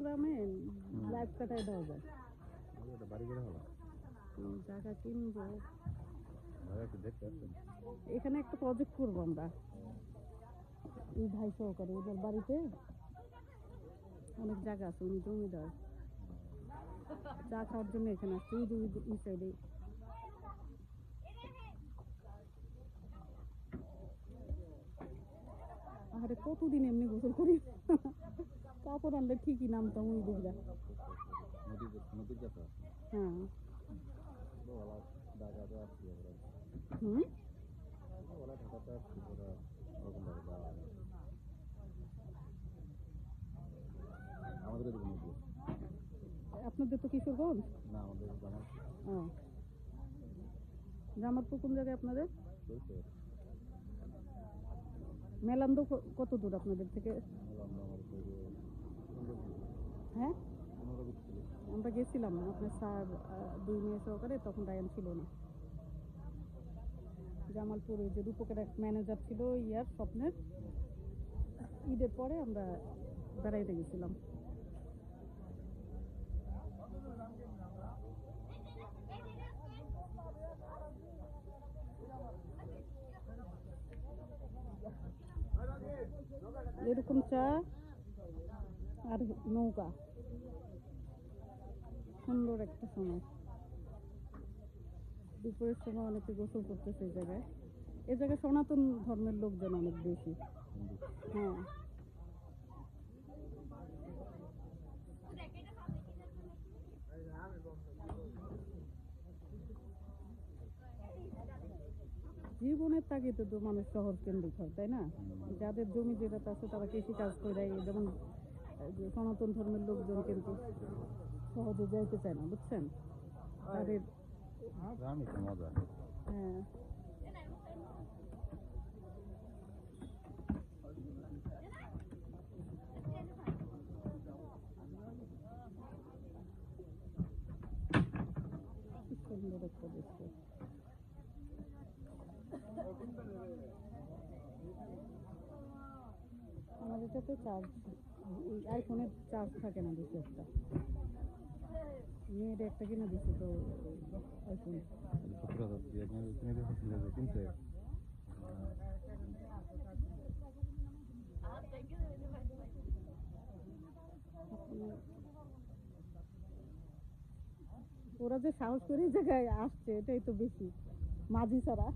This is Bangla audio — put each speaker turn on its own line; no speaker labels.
গ্রামে লাইফ কাটায় দেওয়া যায়
বাড়ি করে হলো
জায়গা কিনবো। এখানে একটা প্রজেক্ট করব আমরা। এই ভাই সহকারে ওদের বাড়িতে অনেক জায়গা আছে উনি জমিদার। চা খাওয়ার জন্য এখানে আসছে এই ওই এই সাইডে আরে কতদিন এমনি গোসল করি? কাপড় আনলে ঠিকই নামতাম ওই দিকটা
নদীর কাছে
হ্যাঁ। হুম?
হয়।
আপনাদের তো কিশোরগঞ্জ?
না আমাদের
ও। জামালপুর কোন জায়গায় আপনাদের? মেলান্দ কত দূর আপনাদের
আমরা আমার থেকে?
হ্যাঁ? আমরা গেছিলাম। আপনার স্যার দুই মেয়ে সহকারে তখন রায়ান ছিল না। জামালপুরে যে রূপকের এক ম্যানেজার ছিল ইয়ার স্বপ্নের ঈদের পরে আমরা বেড়াইতে গেছিলাম। এরকম চা আর নৌকা। সুন্দর একটা সময়। দুপুরের সময় অনেকে গোসল করতেছে এই জায়গায়। এ জায়গায় সনাতন ধর্মের লোকজন অনেক বেশি। হ্যাঁ। জীবনের তাগিদে তো মানুষ শহর কেন্দ্রিক হয়, তাই না? যাদের জমি যেটা আছে তারা কৃষি কাজ করে যেমন সনাতন ধর্মের লোকজন কিন্তু সহজে যাইতে চায় না বুঝছেন? তাদের হ্যাঁ। সুন্দর একটা দৃশ্য। আমার তো চার্জ। এই আইফোনের চার্জ থাকে না বেশি একটা। মেয়ের একটা কিনে দিচ্ছে তো আইফোন। ওরা যে সাহস করে জায়গায় আসছে, এটাই তো বেশি। মাঝি ছাড়া।